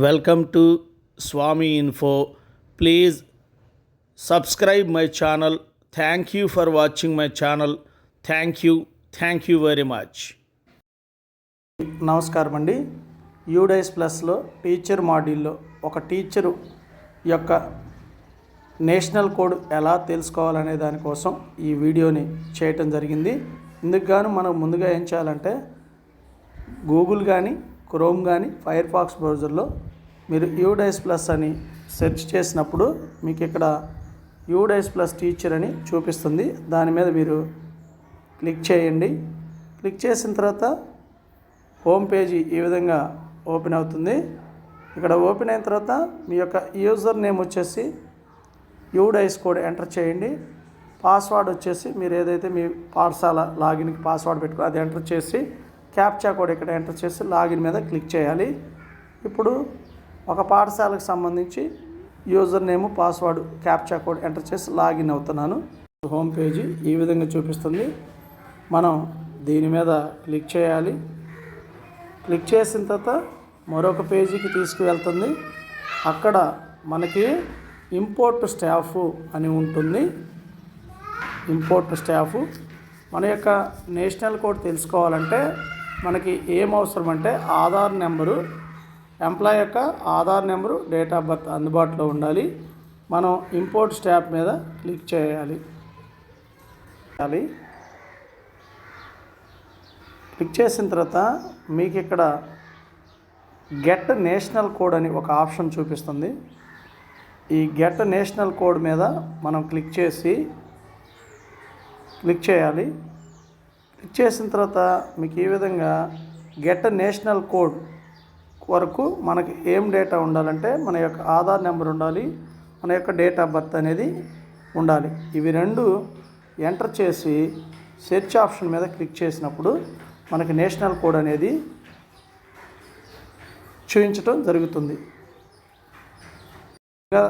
Welcome to Swami info. Please subscribe my channel. Thank you for watching my channel. Thank you. Thank you very much. నమస్కారం అండి. UDISE ప్లస్లో teacher మాడ్యూల్లో ఒక teacher యొక్క national code ఎలా తెలుసుకోవాలనే దానికోసం ఈ వీడియోని చేయటం జరిగింది. ఇందుకు గాను మనం ముందుగా ఏం చేయాలంటే గూగుల్ కానీ క్రోమ్ కానీ ఫైర్ ఫాక్స్ బ్రౌజర్లో మీరు యూడైస్ ప్లస్ అని సెర్చ్ చేసినప్పుడు మీకు ఇక్కడ యూడైస్ ప్లస్ టీచర్ అని చూపిస్తుంది. దాని మీద మీరు క్లిక్ చేయండి. క్లిక్ చేసిన తర్వాత హోమ్ పేజీ ఈ విధంగా ఓపెన్ అవుతుంది. ఇక్కడ ఓపెన్ అయిన తర్వాత మీ యొక్క యూజర్ నేమ్ వచ్చేసి యూడైస్ కోడ్ ఎంటర్ చేయండి. పాస్వర్డ్ వచ్చేసి మీరు ఏదైతే మీ పాఠశాల లాగిన్కి పాస్వర్డ్ పెట్టుకో అది ఎంటర్ చేసి క్యాప్చా కోడ్ ఇక్కడ ఎంటర్ చేసి లాగిన్ మీద క్లిక్ చేయాలి. ఇప్పుడు ఒక పాఠశాలకు సంబంధించి user name password captcha code enter చేసి లాగిన్ అవుతున్నాను. హోమ్ పేజీ ఈ విధంగా చూపిస్తుంది. మనం దీని మీద క్లిక్ చేయాలి. క్లిక్ చేసిన తర్వాత మరొక పేజీకి తీసుకువెళ్తుంది. అక్కడ మనకి ఇంపోర్ట్ స్టాఫ్ అని ఉంటుంది. ఇంపోర్ట్ స్టాఫ్ మన యొక్క నేషనల్ కోడ్ తెలుసుకోవాలంటే మనకి ఏం అవసరం అంటే ఆధార్ నెంబరు ఎంప్లాయ్ యొక్క Aadhaar number date of birth అందుబాటులో ఉండాలి. మనం ఇంపోర్ట్ స్టాప్ మీద క్లిక్ చేయాలి. చేయాలి. క్లిక్ చేసిన తర్వాత మీకు ఇక్కడ గెట్ నేషనల్ కోడ్ అని ఒక ఆప్షన్ చూపిస్తుంది. ఈ గెట్ నేషనల్ కోడ్ మీద మనం క్లిక్ చేసి క్లిక్ చేయాలి. క్లిక్ చేసిన తర్వాత మీకు ఈ విధంగా గెట్ నేషనల్ కోడ్ వరకు మనకి ఏం డేటా ఉండాలంటే మన యొక్క ఆధార్ నెంబర్ ఉండాలి మన యొక్క డేట్ ఆఫ్ బర్త్ అనేది ఉండాలి. ఇవి రెండు ఎంటర్ చేసి సెర్చ్ ఆప్షన్ మీద క్లిక్ చేసినప్పుడు మనకి నేషనల్ కోడ్ అనేది చూపించటం జరుగుతుంది. ఇంకా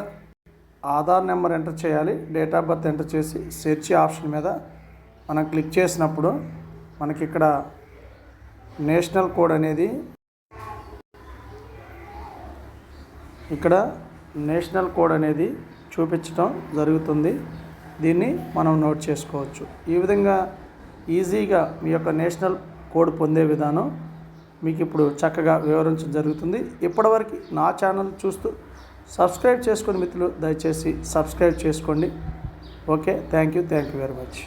ఆధార్ నెంబర్ ఎంటర్ చేయాలి డేట్ ఆఫ్ బర్త్ ఎంటర్ చేసి సెర్చ్ ఆప్షన్ మీద మనం క్లిక్ చేసినప్పుడు మనకి ఇక్కడ నేషనల్ కోడ్ అనేది ఇక్కడ నేషనల్ కోడ్ అనేది చూపించడం జరుగుతుంది. దీన్ని మనం నోట్ చేసుకోవచ్చు. ఈ విధంగా ఈజీగా మీ యొక్క నేషనల్ కోడ్ పొందే విధానం మీకు ఇప్పుడు చక్కగా వివరించడం జరుగుతుంది. ఇప్పటివరకు నా ఛానల్ చూస్తూ సబ్స్క్రైబ్ చేసుకుని మిత్రులు దయచేసి సబ్స్క్రైబ్ చేసుకోండి. Okay thank you thank you very much.